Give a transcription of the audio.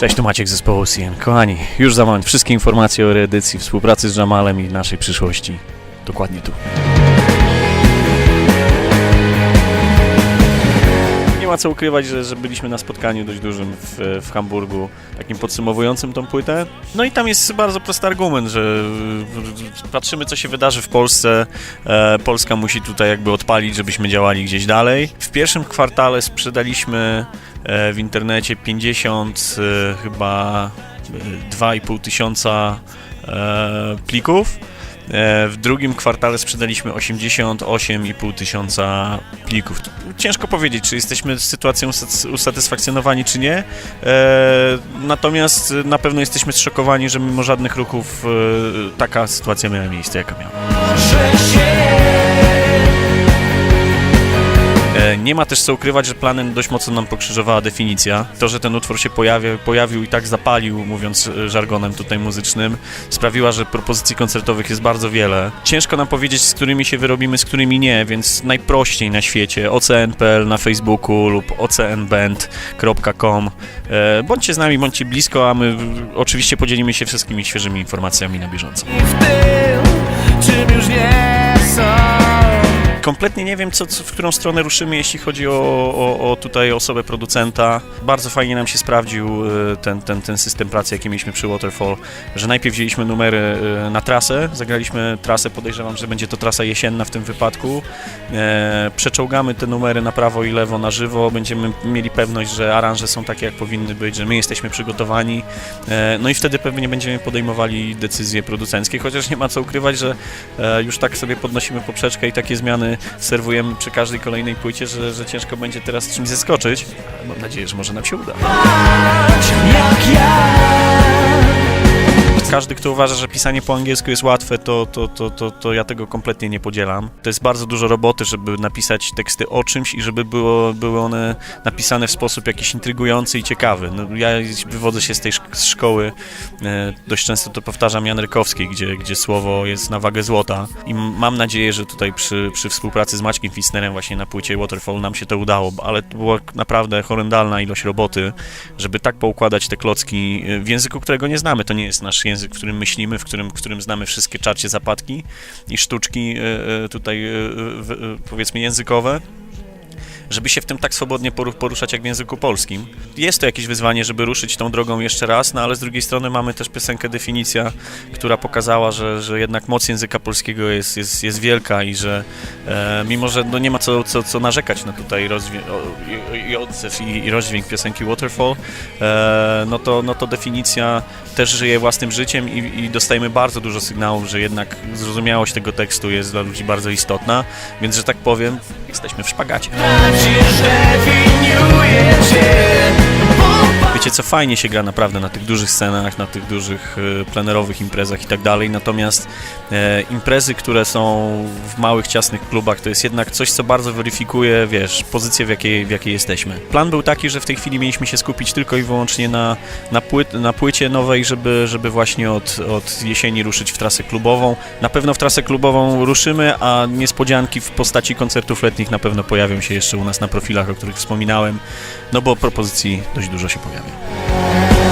Cześć, tu Maciek z zespołu CN. Kochani, już za moment wszystkie informacje o reedycji, współpracy z Jamalem i naszej przyszłości. Dokładnie tu. Ma co ukrywać, że, że byliśmy na spotkaniu dość dużym w, w Hamburgu, takim podsumowującym tą płytę. No i tam jest bardzo prosty argument, że patrzymy co się wydarzy w Polsce. E, Polska musi tutaj jakby odpalić, żebyśmy działali gdzieś dalej. W pierwszym kwartale sprzedaliśmy e, w internecie 50 e, chyba e, 2,5 tysiąca e, plików. E, W drugim kwartale sprzedaliśmy 88,5 tysiąca plików. Ciężko powiedzieć, czy jesteśmy z sytuacją usat- usatysfakcjonowani, czy nie. E, Natomiast na pewno jesteśmy zszokowani, że mimo żadnych ruchów e, taka sytuacja miała miejsce, jaka miała. Nie ma też co ukrywać, że planem dość mocno nam pokrzyżowała definicja. To, że ten utwór się pojawia, pojawił i tak zapalił, mówiąc e, żargonem tutaj muzycznym, sprawiła, że propozycji koncertowych jest bardzo wiele. Ciężko nam powiedzieć, z którymi się wyrobimy, z którymi nie, więc najprościej na świecie ocn.pl na Facebooku lub ocnband.com. E, Bądźcie z nami, bądźcie blisko, a my oczywiście podzielimy się wszystkimi świeżymi informacjami na bieżąco. w tym, czym już nie są. Kompletnie nie wiem, co, co, w którą stronę ruszymy, jeśli chodzi o, o, o tutaj osobę producenta. Bardzo fajnie nam się sprawdził e, ten, ten, ten system pracy, jaki mieliśmy przy Waterfall, że najpierw wzięliśmy numery e, na trasę, zagraliśmy trasę, podejrzewam, że będzie to trasa jesienna w tym wypadku. E, Przeczołgamy te numery na prawo i lewo na żywo, będziemy mieli pewność, że aranże są takie, jak powinny być, że my jesteśmy przygotowani. No i wtedy pewnie będziemy podejmowali decyzje producenckie, chociaż nie ma co ukrywać, że już tak sobie podnosimy poprzeczkę i takie zmiany serwujemy przy każdej kolejnej płycie, że, że ciężko będzie teraz czymś zaskoczyć. Ale Mam nadzieję, że może nam się uda. Jak ja Każdy, kto uważa, że pisanie po angielsku jest łatwe, to, to, to, to, to ja tego kompletnie nie podzielam. To jest bardzo dużo roboty, żeby napisać teksty o czymś i żeby było, były one napisane w sposób jakiś intrygujący i ciekawy. No, ja wywodzę się z tej z szkoły, e, dość często to powtarzam Jan Rykowskiej, gdzie, gdzie słowo jest na wagę złota i mam nadzieję, że tutaj przy, przy współpracy z Maćkiem Fisnerem właśnie na płycie Waterfall nam się to udało, ale to była naprawdę horrendalna ilość roboty, żeby tak poukładać te klocki w języku, którego nie znamy. To nie jest nasz język, w którym myślimy, w którym, w którym znamy wszystkie czarcie, zapadki i sztuczki e, e, tutaj e, powiedzmy językowe. Żeby się w tym tak swobodnie poru- poruszać jak w języku polskim. Jest to jakieś wyzwanie, żeby ruszyć tą drogą jeszcze raz, no ale z drugiej strony mamy też piosenkę Definicja, która pokazała, że, że jednak moc języka polskiego jest, jest, jest wielka i że e, mimo, że no nie ma co, co, co narzekać na tutaj rozwię- o, i, i odzew i, i rozdźwięk piosenki Waterfall, e, no, to, no to Definicja też żyje własnym życiem i, i dostajemy bardzo dużo sygnałów, że jednak zrozumiałość tego tekstu jest dla ludzi bardzo istotna, więc, że tak powiem, jesteśmy w szpagacie. Wiecie co, fajnie się gra naprawdę na tych dużych scenach, na tych dużych e, plenerowych imprezach i tak dalej, natomiast e, imprezy, które są w małych, ciasnych klubach, to jest jednak coś, co bardzo weryfikuje, wiesz, pozycję, w jakiej, w jakiej jesteśmy. Plan był taki, że w tej chwili mieliśmy się skupić tylko i wyłącznie na, na, płyt, na płycie nowej, żeby, żeby właśnie od, od jesieni ruszyć w trasę klubową. Na pewno w trasę klubową ruszymy, a niespodzianki w postaci koncertów letnich na pewno pojawią się jeszcze u nas na profilach, o których wspominałem, no bo propozycji dość dużo się pojawia. Yeah.